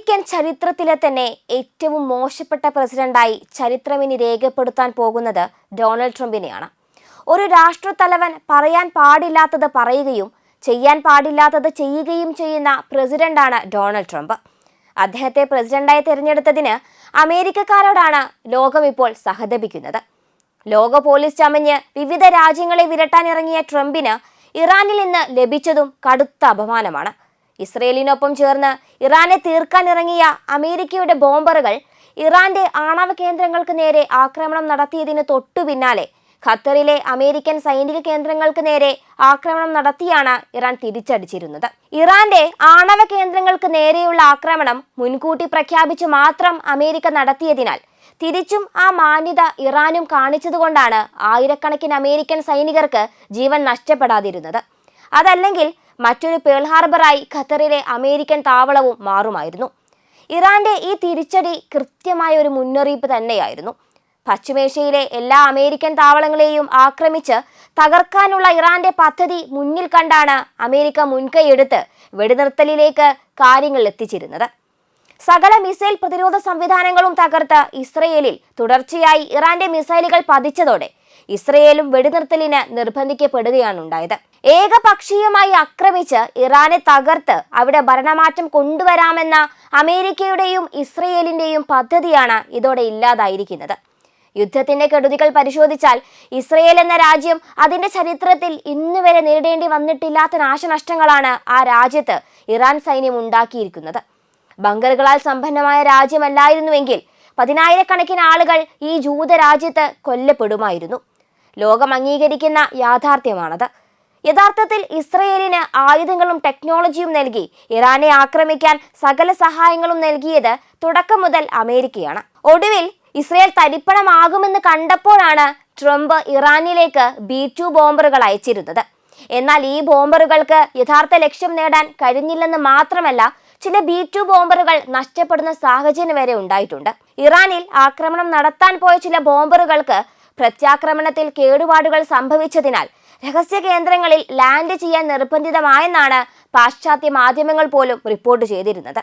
American ചരിത്രത്തിലെ തന്നെ ഏറ്റവും മോശപ്പെട്ട പ്രസിഡന്റായി ചരിത്രമിനി രേഖപ്പെടുത്താൻ പോകുന്നത് ഡൊണാൾഡ് ട്രംപിനെയാണ്. ഒരു രാഷ്ട്രത്തലവൻ പറയാൻ പാടില്ലാത്തത് പറയുകയും ചെയ്യാൻ പാടില്ലാത്തത് ചെയ്യുകയും ചെയ്യുന്ന പ്രസിഡന്റാണ് ഡൊണാൾഡ് ട്രംപ്. അദ്ദേഹത്തെ പ്രസിഡന്റായി തിരഞ്ഞെടുത്തതിന് അമേരിക്കക്കാരോടാണ് ലോകം ഇപ്പോൾ സഹതപിക്കുന്നത്. ലോക പോലീസ് ചമഞ്ഞ് വിവിധ രാജ്യങ്ങളെ വിരട്ടാനിറങ്ങിയ ട്രംപിന് ഇറാനിൽ നിന്ന് ലഭിച്ചതും കടുത്ത അപമാനമാണ്. ഇസ്രയേലിനൊപ്പം ചേർന്ന് ഇറാനെ തീർക്കാൻ ഇറങ്ങിയ അമേരിക്കയുടെ ബോംബറുകൾ ഇറാന്റെ ആണവ കേന്ദ്രങ്ങൾക്ക് നേരെ ആക്രമണം നടത്തിയതിന് തൊട്ടു പിന്നാലെ ഖത്തറിലെ അമേരിക്കൻ സൈനിക കേന്ദ്രങ്ങൾക്ക് നേരെ ആക്രമണം നടത്തിയാണ് ഇറാൻ തിരിച്ചടിച്ചിരുന്നത്. ഇറാന്റെ ആണവ കേന്ദ്രങ്ങൾക്ക് നേരെയുള്ള ആക്രമണം മുൻകൂട്ടി പ്രഖ്യാപിച്ചു മാത്രം അമേരിക്ക നടത്തിയതിനാൽ തിരിച്ചും ആ മാന്യത ഇറാനും കാണിച്ചതുകൊണ്ടാണ് ആയിരക്കണക്കിന് അമേരിക്കൻ സൈനികർക്ക് ജീവൻ നഷ്ടപ്പെടാതിരുന്നത്. അതല്ലെങ്കിൽ മറ്റൊരു പേൾ ഹാർബറായി ഖത്തറിലെ അമേരിക്കൻ താവളവും മാറുമായിരുന്നു. ഇറാന്റെ ഈ തിരിച്ചടി കൃത്യമായ ഒരു മുന്നറിയിപ്പ് തന്നെയായിരുന്നു. പശ്ചിമേഷ്യയിലെ എല്ലാ അമേരിക്കൻ താവളങ്ങളെയും ആക്രമിച്ച് തകർക്കാനുള്ള ഇറാന്റെ പദ്ധതി മുന്നിൽ കണ്ടാണ് അമേരിക്ക മുൻകൈയെടുത്ത് വെടിനിർത്തലിലേക്ക് കാര്യങ്ങൾ എത്തിച്ചിരുന്നത്. സകല മിസൈൽ പ്രതിരോധ സംവിധാനങ്ങളും തകർത്ത് ഇസ്രയേലിൽ തുടർച്ചയായി ഇറാന്റെ മിസൈലുകൾ പതിച്ചതോടെ ഇസ്രയേലും വെടിനിർത്തലിന് നിർബന്ധിക്കപ്പെടുകയാണ് ഉണ്ടായത് ഏകപക്ഷീയമായി ആക്രമിച്ച് ഇറാനെ തകർത്ത് അവിടെ ഭരണമാറ്റം കൊണ്ടുവരാമെന്ന അമേരിക്കയുടെയും ഇസ്രയേലിന്റെയും പദ്ധതിയാണ് ഇതോടെ ഇല്ലാതായിരിക്കുന്നത്. യുദ്ധത്തിന്റെ കെടുതികൾ പരിശോധിച്ചാൽ ഇസ്രയേൽ എന്ന രാജ്യം അതിന്റെ ചരിത്രത്തിൽ ഇന്ന് വരെ നേരിടേണ്ടി വന്നിട്ടില്ലാത്ത നാശനഷ്ടങ്ങളാണ് ആ രാജ്യത്ത് ഇറാൻ സൈന്യം ഉണ്ടാക്കിയിരിക്കുന്നത്. ബങ്കറുകളാൽ സമ്പന്നമായ രാജ്യമല്ലായിരുന്നുവെങ്കിൽ പതിനായിരക്കണക്കിന് ആളുകൾ ഈ ജൂത രാജ്യത്ത് കൊല്ലപ്പെടുമായിരുന്നു. ലോകം അംഗീകരിക്കുന്ന യാഥാർത്ഥ്യമാണത്. യഥാർത്ഥത്തിൽ ഇസ്രയേലിന് ആയുധങ്ങളും ടെക്നോളജിയും നൽകി ഇറാനെ ആക്രമിക്കാൻ സകല സഹായങ്ങളും നൽകിയത് തുടക്കം മുതൽ അമേരിക്കയാണ്. ഒടുവിൽ ഇസ്രയേൽ തരിപ്പണമാകുമെന്ന് കണ്ടപ്പോഴാണ് ട്രംപ് ഇറാനിലേക്ക് ബി ടു ബോംബറുകൾ അയച്ചിരുന്നത്. എന്നാൽ ഈ ബോംബറുകൾക്ക് യഥാർത്ഥ ലക്ഷ്യം നേടാൻ കഴിഞ്ഞില്ലെന്ന് മാത്രമല്ല ചില ബി ടു ബോംബറുകൾ നഷ്ടപ്പെടുന്ന സാഹചര്യം വരെ ഉണ്ടായിട്ടുണ്ട്. ഇറാനിൽ ആക്രമണം നടത്താൻ പോയ ചില ബോംബറുകൾക്ക് പ്രത്യാക്രമണത്തിൽ കേടുപാടുകൾ സംഭവിച്ചതിനാൽ രഹസ്യ കേന്ദ്രങ്ങളിൽ ലാൻഡ് ചെയ്യാൻ നിർബന്ധിതമായെന്നാണ് പാശ്ചാത്യ മാധ്യമങ്ങൾ പോലും റിപ്പോർട്ട് ചെയ്തിരുന്നത്.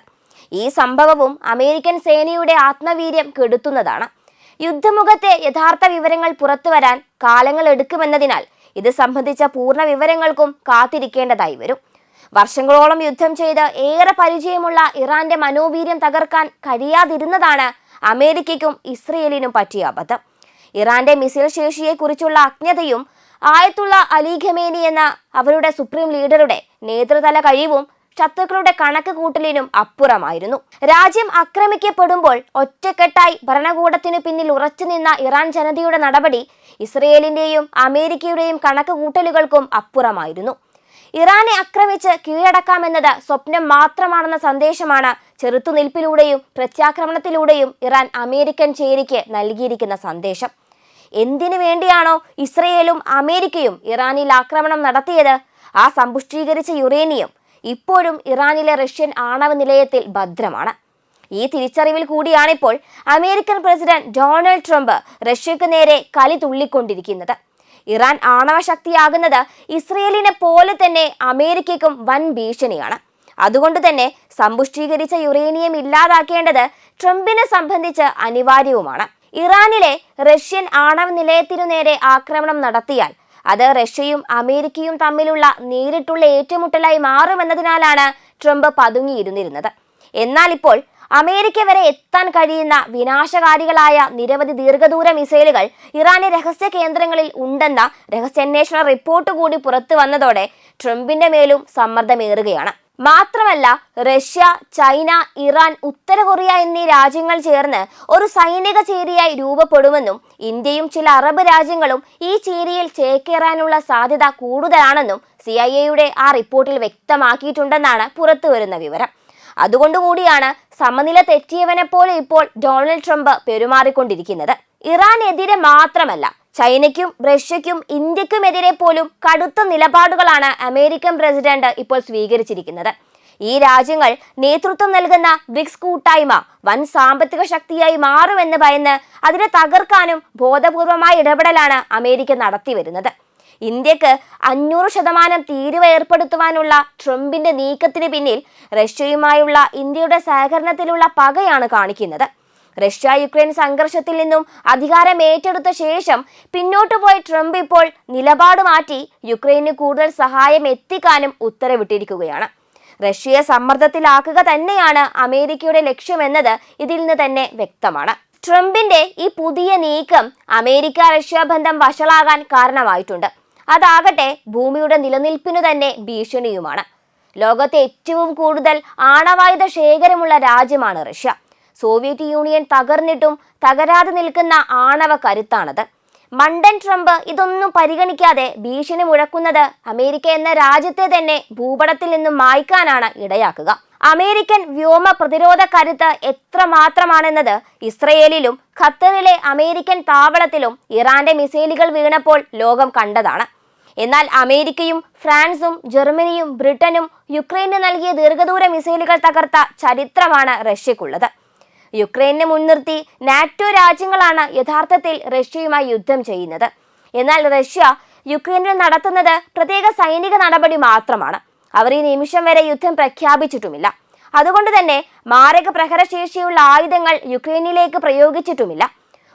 ഈ സംഭവവും അമേരിക്കൻ സേനയുടെ ആത്മവീര്യം കെടുത്തുന്നതാണ്. യുദ്ധമുഖത്തെ യഥാർത്ഥ വിവരങ്ങൾ പുറത്തുവരാൻ കാലങ്ങൾ എടുക്കുമെന്നതിനാൽ ഇത് സംബന്ധിച്ച പൂർണ വിവരങ്ങൾക്കും കാത്തിരിക്കേണ്ടതായി വരും. വർഷങ്ങളോളം യുദ്ധം ചെയ്ത് ഏറെ പരിചയമുള്ള ഇറാന്റെ മനോവീര്യം തകർക്കാൻ കഴിയാതിരുന്നതാണ് അമേരിക്കയ്ക്കും ഇസ്രയേലിനും പറ്റിയ അബദ്ധം. ഇറാന്റെ മിസൈൽ ശേഷിയെക്കുറിച്ചുള്ള അജ്ഞതയും ആയത്തുള്ള അലി ഖമേനി എന്ന അവരുടെ സുപ്രീം ലീഡറുടെ നേതൃതല കഴിവും ശത്രുക്കളുടെ കണക്ക് കൂട്ടലിനും അപ്പുറമായിരുന്നു. രാജ്യം ആക്രമിക്കപ്പെടുമ്പോൾ ഒറ്റക്കെട്ടായി ഭരണകൂടത്തിനു പിന്നിൽ ഉറച്ചു നിന്ന ഇറാൻ ജനതയുടെ നടപടി ഇസ്രയേലിന്റെയും അമേരിക്കയുടെയും കണക്ക് കൂട്ടലുകൾക്കും അപ്പുറമായിരുന്നു. ഇറാനെ ആക്രമിച്ച് കീഴടക്കാമെന്നത് സ്വപ്നം മാത്രമാണെന്ന സന്ദേശമാണ് ചെറുത്തുനിൽപ്പിലൂടെയും പ്രത്യാക്രമണത്തിലൂടെയും ഇറാൻ അമേരിക്കൻ ചേരിക്ക് നൽകിയിരിക്കുന്ന സന്ദേശം. എന്തിനു വേണ്ടിയാണോ ഇസ്രയേലും അമേരിക്കയും ഇറാനിൽ ആക്രമണം നടത്തിയത്? ആ സമ്പുഷ്ടീകരിച്ച യുറേനിയം ഇപ്പോഴും ഇറാനിലെ റഷ്യൻ ആണവ നിലയത്തിൽ ഭദ്രമാണ്. ഈ തിരിച്ചറിവിൽ കൂടിയാണിപ്പോൾ അമേരിക്കൻ പ്രസിഡന്റ് ഡൊണാൾഡ് ട്രംപ് റഷ്യക്ക് നേരെ കലി തുള്ളിക്കൊണ്ടിരിക്കുന്നത്. ഇറാൻ ആണവ ശക്തിയാകുന്നത് ഇസ്രയേലിനെ പോലെ തന്നെ അമേരിക്കയ്ക്കും വൻ ഭീഷണിയാണ്. അതുകൊണ്ട് തന്നെ സമ്പുഷ്ടീകരിച്ച യുറേനിയം ഇല്ലാതാക്കേണ്ടത് ട്രംപിനെ സംബന്ധിച്ച് അനിവാര്യവുമാണ്. ഇറാനിലെ റഷ്യൻ ആണവ നിലയത്തിനു നേരെ ആക്രമണം നടത്തിയാൽ അത് റഷ്യയും അമേരിക്കയും തമ്മിലുള്ള നേരിട്ടുള്ള ഏറ്റുമുട്ടലായി മാറുമെന്നതിനാലാണ് ട്രംപ് പതുങ്ങിയിരുന്നിരുന്നത്. എന്നാൽ ഇപ്പോൾ അമേരിക്ക വരെ എത്താൻ കഴിയുന്ന വിനാശകാരികളായ നിരവധി ദീർഘദൂര മിസൈലുകൾ ഇറാന്റെ രഹസ്യ കേന്ദ്രങ്ങളിൽ ഉണ്ടെന്ന രഹസ്യാന്വേഷണ റിപ്പോർട്ട് കൂടി പുറത്തു വന്നതോടെ ട്രംപിന്റെ മേലും സമ്മർദ്ദമേറുകയാണ്. മാത്രമല്ല റഷ്യ ചൈന ഇറാൻ ഉത്തര കൊറിയ എന്നീ രാജ്യങ്ങൾ ചേർന്ന് ഒരു സൈനിക ചേരിയായി രൂപപ്പെടുമെന്നും ഇന്ത്യയും ചില അറബ് രാജ്യങ്ങളും ഈ ചേരിയിൽ ചേക്കേറാനുള്ള സാധ്യത കൂടുതലാണെന്നും സി ഐ എയുടെ ആ റിപ്പോർട്ടിൽ വ്യക്തമാക്കിയിട്ടുണ്ടെന്നാണ് പുറത്തുവരുന്ന വിവരം. അതുകൊണ്ടുകൂടിയാണ് സമനില തെറ്റിയവനെ പോലെ ഇപ്പോൾ ഡൊണാൾഡ് ട്രംപ് പെരുമാറിക്കൊണ്ടിരിക്കുന്നത്. ഇറാനെതിരെ മാത്രമല്ല ചൈനയ്ക്കും റഷ്യയ്ക്കും ഇന്ത്യക്കുമെതിരെ പോലും കടുത്ത നിലപാടുകളാണ് അമേരിക്കൻ പ്രസിഡന്റ് ഇപ്പോൾ സ്വീകരിച്ചിരിക്കുന്നത്. ഈ രാജ്യങ്ങൾ നേതൃത്വം നൽകുന്ന ബ്രിക്സ് കൂട്ടായ്മ വൻ സാമ്പത്തിക ശക്തിയായി മാറുമെന്ന് ഭയന്ന് അതിനെ തകർക്കാനും ബോധപൂർവമായ ഇടപെടലാണ് അമേരിക്ക നടത്തിവരുന്നത് ഇന്ത്യയ്ക്ക് അഞ്ഞൂറ് ശതമാനം തീരുവ ഏർപ്പെടുത്തുവാനുള്ള ട്രംപിന്റെ നീക്കത്തിന് പിന്നിൽ റഷ്യയുമായുള്ള ഇന്ത്യയുടെ സഹകരണത്തിലുള്ള പകയാണ് കാണിക്കുന്നത്. റഷ്യ യുക്രൈൻ സംഘർഷത്തിൽ നിന്നും അധികാരം ഏറ്റെടുത്ത ശേഷം പിന്നോട്ടു പോയ ട്രംപ് ഇപ്പോൾ നിലപാട് മാറ്റി യുക്രൈന് കൂടുതൽ സഹായം എത്തിക്കാനും ഉത്തരവിട്ടിരിക്കുകയാണ്. റഷ്യയെ സമ്മർദ്ദത്തിലാക്കുക തന്നെയാണ് അമേരിക്കയുടെ ലക്ഷ്യമെന്നത് ഇതിൽ നിന്ന് തന്നെ വ്യക്തമാണ്. ട്രംപിന്റെ ഈ പുതിയ നീക്കം അമേരിക്ക റഷ്യ ബന്ധം വഷളാകാൻ കാരണമായിട്ടുണ്ട്. അതാകട്ടെ ഭൂമിയുടെ നിലനിൽപ്പിനു തന്നെ ഭീഷണിയുമാണ്. ലോകത്തെ ഏറ്റവും കൂടുതൽ ആണവായുധ ശേഖരമുള്ള രാജ്യമാണ് റഷ്യ. സോവിയറ്റ് യൂണിയൻ തകർന്നിട്ടും തകരാതെ നിൽക്കുന്ന ആണവ കരുത്താണത്. മണ്ടൻ ട്രംപ് ഇതൊന്നും പരിഗണിക്കാതെ ഭീഷണി മുഴക്കുന്നത് അമേരിക്ക എന്ന രാജ്യത്തെ തന്നെ ഭൂപടത്തിൽ നിന്നും മായ്ക്കാനാണ് ഇടയാക്കുക. അമേരിക്കൻ വ്യോമ പ്രതിരോധ കരുത്ത് എത്ര മാത്രമാണെന്നത് ഇസ്രയേലിലും ഖത്തറിലെ അമേരിക്കൻ താവളത്തിലും ഇറാന്റെ മിസൈലുകൾ വീണപ്പോൾ ലോകം കണ്ടതാണ്. എന്നാൽ അമേരിക്കയും ഫ്രാൻസും ജർമ്മനിയും ബ്രിട്ടനും യുക്രൈന് നൽകിയ ദീർഘദൂര മിസൈലുകൾ തകർത്ത ചരിത്രമാണ് റഷ്യക്കുള്ളത്. യുക്രൈനെ മുൻനിർത്തി നാറ്റോ രാജ്യങ്ങളാണ് യഥാർത്ഥത്തിൽ റഷ്യയുമായി യുദ്ധം ചെയ്യുന്നത്. എന്നാൽ റഷ്യ യുക്രൈനിൽ നടത്തുന്നത് പ്രത്യേക സൈനിക നടപടി മാത്രമാണ്. അവർ ഈ നിമിഷം വരെ യുദ്ധം പ്രഖ്യാപിച്ചിട്ടുമില്ല. അതുകൊണ്ട് തന്നെ മാരക പ്രഹരശേഷിയുള്ള ആയുധങ്ങൾ യുക്രൈനിലേക്ക് പ്രയോഗിച്ചിട്ടുമില്ല.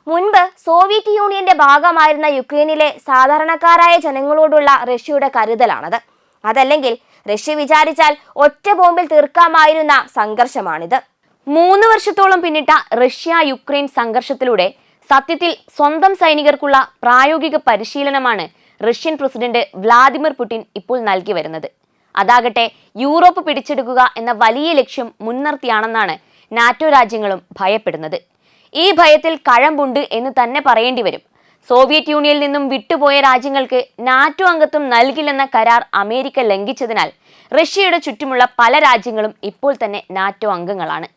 മുൻപ് സോവിയറ്റ് യൂണിയന്റെ ഭാഗമായിരുന്ന യുക്രൈനിലെ സാധാരണക്കാരായ ജനങ്ങളോടുള്ള റഷ്യയുടെ കരുതലാണത്. അതല്ലെങ്കിൽ റഷ്യ വിചാരിച്ചാൽ ഒറ്റ ബോംബിൽ തീർക്കാമായിരുന്ന സംഘർഷമാണിത്. മൂന്ന് വർഷത്തോളം പിന്നിട്ട റഷ്യ യുക്രൈൻ സംഘർഷത്തിലൂടെ സത്യത്തിൽ സ്വന്തം സൈനികർക്കുള്ള പ്രായോഗിക പരിശീലനമാണ് റഷ്യൻ പ്രസിഡന്റ് വ്ളാദിമിർ പുടിൻ ഇപ്പോൾ നൽകി വരുന്നത്. അതാകട്ടെ യൂറോപ്പ് പിടിച്ചെടുക്കുക എന്ന വലിയ ലക്ഷ്യം മുൻനിർത്തിയാണെന്നാണ് നാറ്റോ രാജ്യങ്ങളും ഭയപ്പെടുന്നത്. ഈ ഭയത്തിൽ കഴമ്പുണ്ട് എന്ന് തന്നെ പറയേണ്ടി വരും. സോവിയറ്റ് യൂണിയനിൽ നിന്നും വിട്ടുപോയ രാജ്യങ്ങൾക്ക് നാറ്റോ അംഗത്വം നൽകില്ലെന്ന കരാർ അമേരിക്ക ലംഘിച്ചതിനാൽ റഷ്യയുടെ ചുറ്റുമുള്ള പല രാജ്യങ്ങളും ഇപ്പോൾ തന്നെ നാറ്റോ അംഗങ്ങളാണ്.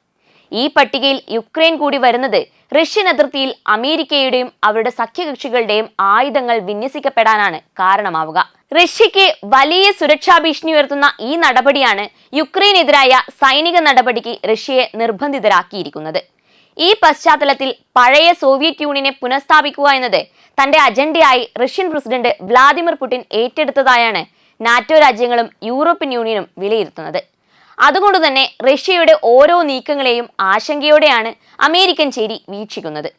ഈ പട്ടികയിൽ യുക്രൈൻ കൂടി വരുന്നത് റഷ്യൻ അതിർത്തിയിൽ അമേരിക്കയുടെയും അവരുടെ സഖ്യകക്ഷികളുടെയും ആയുധങ്ങൾ വിന്യസിക്കപ്പെടാനാണ് കാരണമാവുക. റഷ്യയ്ക്ക് വലിയ സുരക്ഷാ ഭീഷണി ഉയർത്തുന്ന ഈ നടപടിയാണ് യുക്രൈനെതിരായ സൈനിക നടപടിക്ക് റഷ്യയെ നിർബന്ധിതരാക്കിയിരിക്കുന്നത്. ഈ പശ്ചാത്തലത്തിൽ പഴയ സോവിയറ്റ് യൂണിയനെ പുനഃസ്ഥാപിക്കുക എന്നത് തന്റെ അജണ്ടയായി റഷ്യൻ പ്രസിഡന്റ് വ്ളാദിമിർ പുടിൻ ഏറ്റെടുത്തതായാണ് നാറ്റോ രാജ്യങ്ങളും യൂറോപ്യൻ യൂണിയനും വിലയിരുത്തുന്നത്. അതുകൊണ്ട് തന്നെ റഷ്യയുടെ ഓരോ നീക്കങ്ങളെയും ആശങ്കയോടെയാണ് അമേരിക്കൻ ചേരി വീക്ഷിക്കുന്നത്.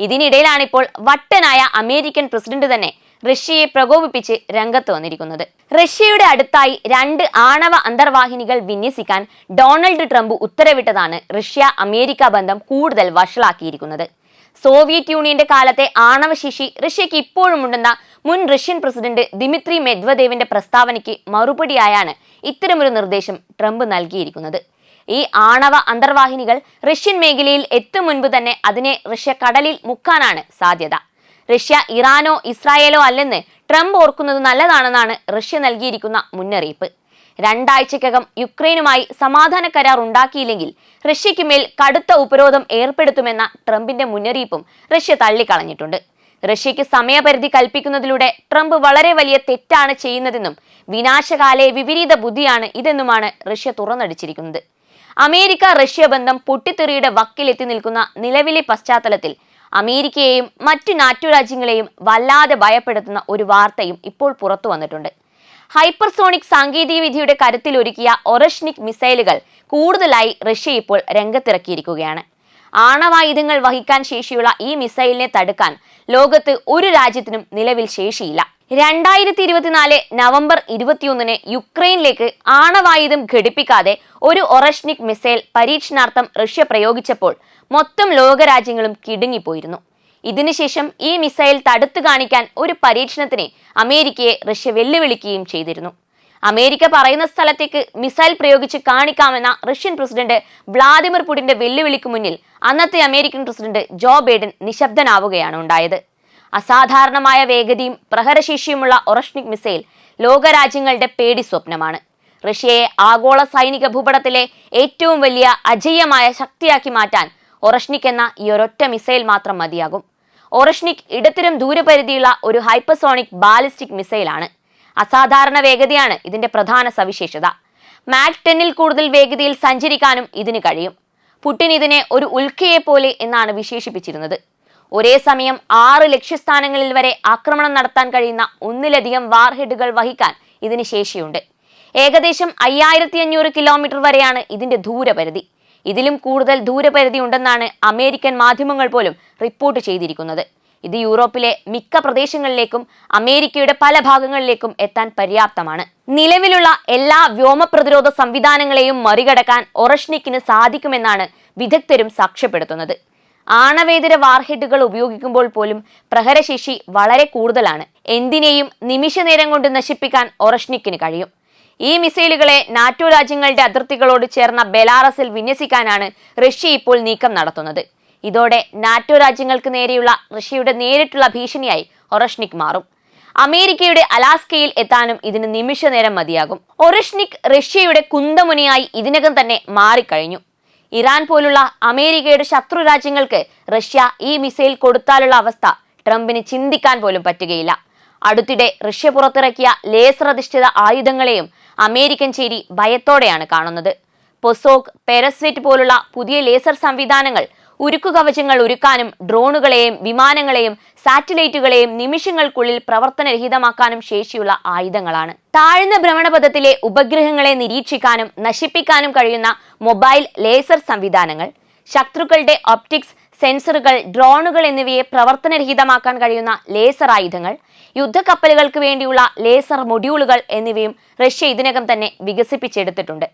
ഇതിനിടയിലാണിപ്പോൾ വട്ടനായ അമേരിക്കൻ പ്രസിഡന്റ് തന്നെ റഷ്യയെ പ്രകോപിപ്പിച്ച് രംഗത്ത് വന്നിരിക്കുന്നത്. റഷ്യയുടെ അടുത്തായി രണ്ട് ആണവ അന്തർവാഹിനികൾ വിന്യസിക്കാൻ ഡൊണാൾഡ് ട്രംപ് ഉത്തരവിട്ടതാണ് റഷ്യ അമേരിക്ക ബന്ധം കൂടുതൽ വഷളാക്കിയിരിക്കുന്നത്. സോവിയറ്റ് യൂണിയന്റെ കാലത്തെ ആണവശേഷി റഷ്യക്ക് ഇപ്പോഴും ഉണ്ടെന്ന മുൻ റഷ്യൻ പ്രസിഡന്റ് ദിമിത്രി മെദ്വദേവിന്റെ പ്രസ്താവനയ്ക്ക് മറുപടിയായാണ് ഇത്തരമൊരു നിർദ്ദേശം ട്രംപ് നൽകിയിരിക്കുന്നത്. ഈ ആണവ അന്തർവാഹിനികൾ റഷ്യൻ മേഖലയിൽ എത്തും മുൻപ് തന്നെ അതിനെ റഷ്യ കടലിൽ മുക്കാനാണ് സാധ്യത. റഷ്യ ഇറാനോ ഇസ്രായേലോ അല്ലെന്ന് ട്രംപ് ഓർക്കുന്നത് നല്ലതാണെന്നാണ് റഷ്യ നൽകിയിരിക്കുന്ന മുന്നറിയിപ്പ്. രണ്ടാഴ്ചക്കകം യുക്രൈനുമായി സമാധാന കരാർ ഉണ്ടാക്കിയില്ലെങ്കിൽ റഷ്യയ്ക്ക് മേൽ കടുത്ത ഉപരോധം ഏർപ്പെടുത്തുമെന്ന ട്രംപിന്റെ മുന്നറിയിപ്പും റഷ്യ തള്ളിക്കളഞ്ഞിട്ടുണ്ട്. റഷ്യയ്ക്ക് സമയപരിധി കൽപ്പിക്കുന്നതിലൂടെ ട്രംപ് വളരെ വലിയ തെറ്റാണ് ചെയ്യുന്നതെന്നും വിനാശകാലയെ വിപരീത ബുദ്ധിയാണ് ഇതെന്നുമാണ് റഷ്യ തുറന്നടിച്ചിരിക്കുന്നത്. അമേരിക്ക റഷ്യ ബന്ധം പൊട്ടിത്തെറിയുടെ വക്കിലെത്തി നിൽക്കുന്ന നിലവിലെ പശ്ചാത്തലത്തിൽ അമേരിക്കയെയും മറ്റു നാറ്റോ രാജ്യങ്ങളെയും വല്ലാതെ ഭയപ്പെടുത്തുന്ന ഒരു വാർത്തയും ഇപ്പോൾ പുറത്തു വന്നിട്ടുണ്ട്. ഹൈപ്പർസോണിക് സാങ്കേതികവിദ്യയുടെ കരുത്തിലൊരുക്കിയ ഒറഷ്നിക് മിസൈലുകൾ കൂടുതലായി റഷ്യ ഇപ്പോൾ രംഗത്തിറക്കിയിരിക്കുകയാണ്. ആണവായുധങ്ങൾ വഹിക്കാൻ ശേഷിയുള്ള ഈ മിസൈലിനെ തടുക്കാൻ ലോകത്ത് ഒരു രാജ്യത്തിനും നിലവിൽ ശേഷിയില്ല. രണ്ടായിരത്തി ഇരുപത്തിനാല് നവംബർ ഇരുപത്തിയൊന്നിന് യുക്രൈനിലേക്ക് ആണവായുധം ഘടിപ്പിക്കാതെ ഒരു ഒറഷ്നിക് മിസൈൽ പരീക്ഷണാർത്ഥം റഷ്യ പ്രയോഗിച്ചപ്പോൾ മൊത്തം ലോകരാജ്യങ്ങളും കിടുങ്ങിപ്പോയിരുന്നു. ഇതിനുശേഷം ഈ മിസൈൽ തടുത്തു കാണിക്കാൻ ഒരു പരീക്ഷണത്തിന് അമേരിക്കയെ റഷ്യ വെല്ലുവിളിക്കുകയും ചെയ്തിരുന്നു. അമേരിക്ക പറയുന്ന സ്ഥലത്തേക്ക് മിസൈൽ പ്രയോഗിച്ച് കാണിക്കാമെന്ന റഷ്യൻ പ്രസിഡന്റ് വ്ളാദിമിർ പുടിന്റെ വെല്ലുവിളിക്ക് മുന്നിൽ അന്നത്തെ അമേരിക്കൻ പ്രസിഡന്റ് ജോ ബൈഡൻ നിശബ്ദനാവുകയാണ് ഉണ്ടായത്. അസാധാരണമായ വേഗതയും പ്രഹരശേഷിയുമുള്ള ഒറഷ്നിക് മിസൈൽ ലോകരാജ്യങ്ങളുടെ പേടി സ്വപ്നമാണ്. റഷ്യയെ ആഗോള സൈനിക ഭൂപടത്തിലെ ഏറ്റവും വലിയ അജയ്യമായ ശക്തിയാക്കി മാറ്റാൻ ഒറഷ്നിക് എന്ന ഈ ഒരൊറ്റ മിസൈൽ മാത്രം മതിയാകും. ഒറഷ്നിക് ഇടത്തരം ദൂരപരിധിയുള്ള ഒരു ഹൈപ്പസോണിക് ബാലിസ്റ്റിക് മിസൈലാണ്. അസാധാരണ വേഗതയാണ് ഇതിന്റെ പ്രധാന സവിശേഷത. മാക് ടെന്നിൽ കൂടുതൽ വേഗതയിൽ സഞ്ചരിക്കാനും ഇതിന് കഴിയും. പുട്ടിൻ ഇതിനെ ഒരു ഉൽക്കയെ പോലെ എന്നാണ് വിശേഷിപ്പിച്ചിരുന്നത്. ഒരേ സമയം ആറ് ലക്ഷ്യസ്ഥാനങ്ങളിൽ വരെ ആക്രമണം നടത്താൻ കഴിയുന്ന ഒന്നിലധികം വാർഹെഡുകൾ വഹിക്കാൻ ഇതിന് ശേഷിയുണ്ട്. ഏകദേശം അയ്യായിരത്തി അഞ്ഞൂറ് കിലോമീറ്റർ വരെയാണ് ഇതിന്റെ ദൂരപരിധി. ഇതിലും കൂടുതൽ ദൂരപരിധി ഉണ്ടെന്നാണ് അമേരിക്കൻ മാധ്യമങ്ങൾ പോലും റിപ്പോർട്ട് ചെയ്തിരിക്കുന്നത്. ഇത് യൂറോപ്പിലെ മിക്ക പ്രദേശങ്ങളിലേക്കും അമേരിക്കയുടെ പല ഭാഗങ്ങളിലേക്കും എത്താൻ പര്യാപ്തമാണ്. നിലവിലുള്ള എല്ലാ വ്യോമ പ്രതിരോധ സംവിധാനങ്ങളെയും മറികടക്കാൻ ഒറഷ്നിക്കിന് സാധിക്കുമെന്നാണ് വിദഗ്ധരും സാക്ഷ്യപ്പെടുത്തുന്നത്. ആണവേതര വാർഹെഡുകൾ ഉപയോഗിക്കുമ്പോൾ പോലും പ്രഹരശേഷി വളരെ കൂടുതലാണ്. എന്തിനേയും നിമിഷനേരം കൊണ്ട് നശിപ്പിക്കാൻ ഒറഷ്നിക്കിന് കഴിയും. ഈ മിസൈലുകളെ നാറ്റോ രാജ്യങ്ങളുടെ അതിർത്തികളോട് ചേർന്ന ബെലാറസിൽ വിന്യസിക്കാനാണ് റഷ്യ ഇപ്പോൾ നീക്കം നടത്തുന്നത്. ഇതോടെ നാറ്റോ രാജ്യങ്ങൾക്ക് നേരെയുള്ള റഷ്യയുടെ നേരിട്ടുള്ള ഭീഷണിയായി ഒറഷ്നിക് മാറും. അമേരിക്കയുടെ അലാസ്കയിൽ എത്താനും ഇതിന് നിമിഷ നേരം മതിയാകും. ഒറഷ്നിക് റഷ്യയുടെ കുന്തമുനയായി ഇതിനകം തന്നെ മാറിക്കഴിഞ്ഞു. ഇറാൻ പോലുള്ള അമേരിക്കയുടെ ശത്രു രാജ്യങ്ങൾക്ക് റഷ്യ ഈ മിസൈൽ കൊടുത്താലുള്ള അവസ്ഥ ട്രംപിന് ചിന്തിക്കാൻ പോലും പറ്റുകയില്ല. അടുത്തിടെ റഷ്യ പുറത്തിറക്കിയ ലേസർ അധിഷ്ഠിത ആയുധങ്ങളെയും അമേരിക്കൻ ചേരി ഭയത്തോടെയാണ് കാണുന്നത്. പൊസോക് പെരസ്വെറ്റ് പോലുള്ള പുതിയ ലേസർ സംവിധാനങ്ങൾ ഉരുക്കു കവചങ്ങൾ ഒരുക്കാനും ഡ്രോണുകളെയും വിമാനങ്ങളെയും സാറ്റലൈറ്റുകളെയും നിമിഷങ്ങൾക്കുള്ളിൽ പ്രവർത്തനരഹിതമാക്കാനും ശേഷിയുള്ള ആയുധങ്ങളാണ്. താഴ്ന്ന ഭ്രമണപഥത്തിലെ ഉപഗ്രഹങ്ങളെ നിരീക്ഷിക്കാനും നശിപ്പിക്കാനും കഴിയുന്ന മൊബൈൽ ലേസർ സംവിധാനങ്ങൾ ശത്രുക്കളുടെ ഒപ്റ്റിക്സ് സെൻസറുകൾ ഡ്രോണുകൾ എന്നിവയെ പ്രവർത്തനരഹിതമാക്കാൻ കഴിയുന്ന ലേസർ ആയുധങ്ങൾ യുദ്ധക്കപ്പലുകൾക്ക് വേണ്ടിയുള്ള ലേസർ മൊഡ്യൂളുകൾ എന്നിവയും റഷ്യ ഇതിനകം തന്നെ വികസിപ്പിച്ചെടുത്തിട്ടുണ്ട്.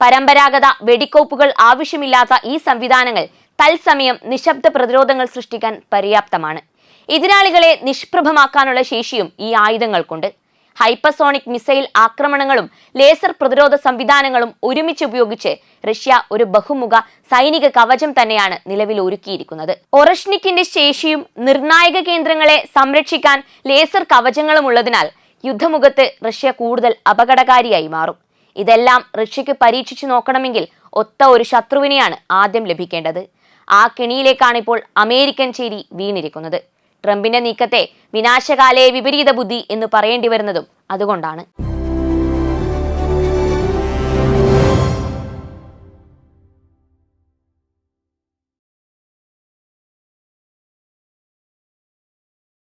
പരമ്പരാഗത വെടിക്കോപ്പുകൾ ആവശ്യമില്ലാത്ത ഈ സംവിധാനങ്ങൾ തത്സമയം നിശബ്ദ പ്രതിരോധങ്ങൾ സൃഷ്ടിക്കാൻ പര്യാപ്തമാണ്. എതിരാളികളെ നിഷ്പ്രഭമാക്കാനുള്ള ശേഷിയും ഈ ആയുധങ്ങൾക്കുണ്ട്. ഹൈപ്പസോണിക് മിസൈൽ ആക്രമണങ്ങളും ലേസർ പ്രതിരോധ സംവിധാനങ്ങളും ഒരുമിച്ച് ഉപയോഗിച്ച് റഷ്യ ഒരു ബഹുമുഖ സൈനിക കവചം തന്നെയാണ് നിലവിൽ ഒരുക്കിയിരിക്കുന്നത്. ഒറഷ്നിക്കിന്റെ ശേഷിയും നിർണായക കേന്ദ്രങ്ങളെ സംരക്ഷിക്കാൻ ലേസർ കവചങ്ങളും ഉള്ളതിനാൽ യുദ്ധമുഖത്ത് റഷ്യ കൂടുതൽ അപകടകാരിയായി മാറും. ഇതെല്ലാം റഷ്യക്ക് പരീക്ഷിച്ചു നോക്കണമെങ്കിൽ ഒത്ത ഒരു ശത്രുവിനെയാണ് ആദ്യം ലഭിക്കേണ്ടത്. ആ കെണിയിലേക്കാണ് ഇപ്പോൾ അമേരിക്കൻ ചേരി വീണിരിക്കുന്നത്. ട്രംപിന്റെ നീക്കത്തെ വിനാശകാലയെ വിപരീത ബുദ്ധി എന്ന് പറയേണ്ടി വരുന്നതും അതുകൊണ്ടാണ്.